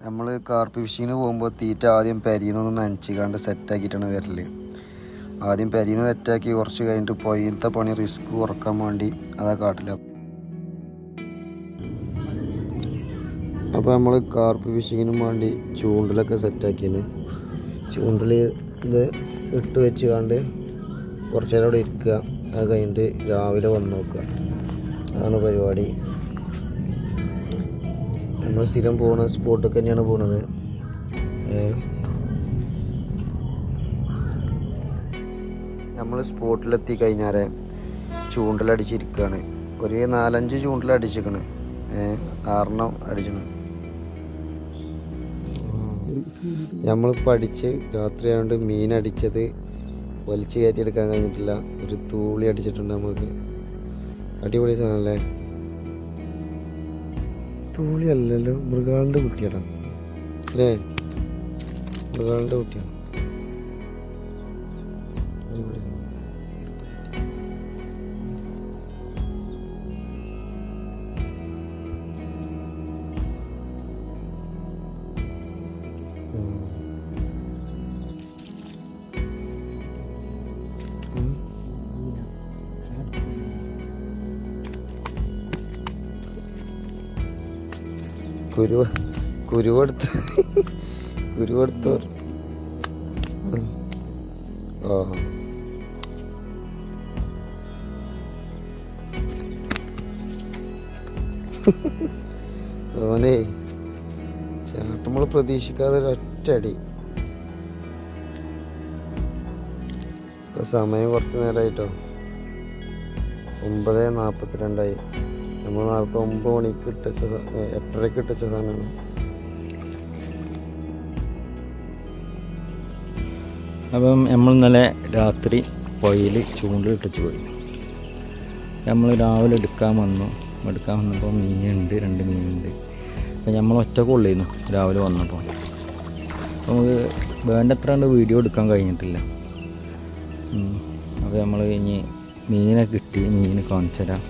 നമ്മൾ കാർപ്പ് ഫിഷിങ്ങിന് പോകുമ്പോൾ തീറ്റ ആദ്യം പരിയുന്നത് നനച്ച് കണ്ട് സെറ്റാക്കിയിട്ടാണ് വരൽ ആദ്യം പരിയുന്ന സെറ്റാക്കി കുറച്ച് കഴിഞ്ഞിട്ട് പൊയ്യത്തെ പണി റിസ്ക് കുറയ്ക്കാൻ വേണ്ടി അതാ കാട്ടില്ല അപ്പോൾ നമ്മൾ കാർപ്പ് ഫിഷിങ്ങിനും വേണ്ടി ചൂണ്ടലൊക്കെ സെറ്റാക്കിയാണ് ചൂണ്ടൽ ഇത് ഇട്ട് വെച്ച് കണ്ട് കുറച്ച് നേരം അവിടെ ഇരിക്കുക അത് കഴിഞ്ഞിട്ട് രാവിലെ വന്ന് നോക്കുക അതാണ് പരിപാടി. നമ്മൾ സ്ഥിരം പോകുന്ന സ്പോട്ട് തന്നെയാണ് പോണത്. നമ്മൾ സ്പോട്ടിലെത്തി കഴിഞ്ഞാൽ ചൂണ്ടലടിച്ചിരിക്കുകയാണ് ഒരു നാലഞ്ച് ചൂണ്ടലടിച്ചിരിക്കണ്. ആറെണ്ണം അടിച്ചണം നമ്മൾ പഠിച്ച് രാത്രിയായതുകൊണ്ട് മീൻ അടിച്ചത് വലിച്ചു കയറ്റിയെടുക്കാൻ കഴിഞ്ഞിട്ടില്ല. ഒരു തൂളി അടിച്ചിട്ടുണ്ട് നമുക്ക് അടിപൊളി സാധനമല്ലേ തൂളി അല്ലല്ലോ മൃഗാളിന്റെ കുട്ടിയാണ് അല്ലേ? മൃഗാളിന്റെ കുട്ടിയാണ് കുരു കുരുവെടുത്ത് കുരുവെടുത്ത് ഓ ഓനെ ചേട്ടൻ നമ്മൾ പ്രതീക്ഷിക്കാതെ ഒറ്റടി സമയം കുറച്ച് നേരമായിട്ടോ ഒമ്പത് നാൽപ്പത്തിരണ്ടായി നമ്മൾ നേരത്തെ ഒമ്പത് മണിക്ക് ഇട്ടച്ച എട്ടരയ്ക്ക് ഇട്ടച്ച സാധനമാണ് അപ്പം നമ്മൾ ഇന്നലെ രാത്രി പുഴയിൽ ചൂണ്ടിലിട്ടിച്ച് പോയി. നമ്മൾ രാവിലെ എടുക്കാൻ വന്നു. എടുക്കാൻ വന്നപ്പോൾ മീനുണ്ട് രണ്ട് മീനുണ്ട്. അപ്പം നമ്മൾ ഒറ്റ ഉള്ളിരുന്നു രാവിലെ വന്നപ്പോൾ. നമുക്ക് വേണ്ടത്ര കണ്ട് വീഡിയോ എടുക്കാൻ കഴിഞ്ഞിട്ടില്ല. അപ്പോൾ നമ്മൾ ഇനി മീനെ കിട്ടി മീൻ കാണിച്ചു തരാം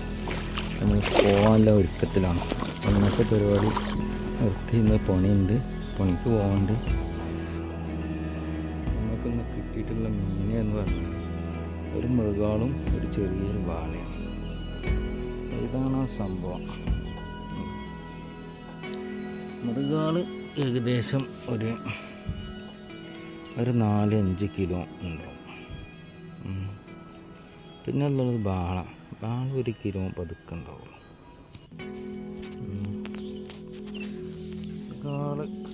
നമ്മൾ പോകാനുള്ള ഒരുക്കത്തിലാണ്. അപ്പോൾ ഇന്നത്തെ പരിപാടി നിർത്തി ഇന്ന് പണിയുണ്ട്. പണിക്ക് പോകാണ്ട് നമുക്കിന്ന് കിട്ടിയിട്ടുള്ള മീൻ എന്ന് പറഞ്ഞാൽ ഒരു മൃഗാളും ഒരു ചെറിയൊരു വാളയും ഇതാണ് ആ സംഭവം. മൃഗാൾ ഏകദേശം ഒരു ഒരു നാല് അഞ്ച് കിലോ ഉണ്ടാവും. പിന്നെ ഉള്ളത് ബാള. ബാള ഒരു കിലോ പതുക്കെ ഉണ്ടാവുള്ളൂ.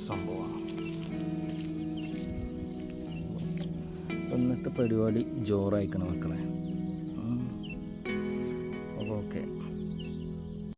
സംഭവമാണ് ഇന്നത്തെ പരിപാടി ജോറായിക്കണം മക്കളെ.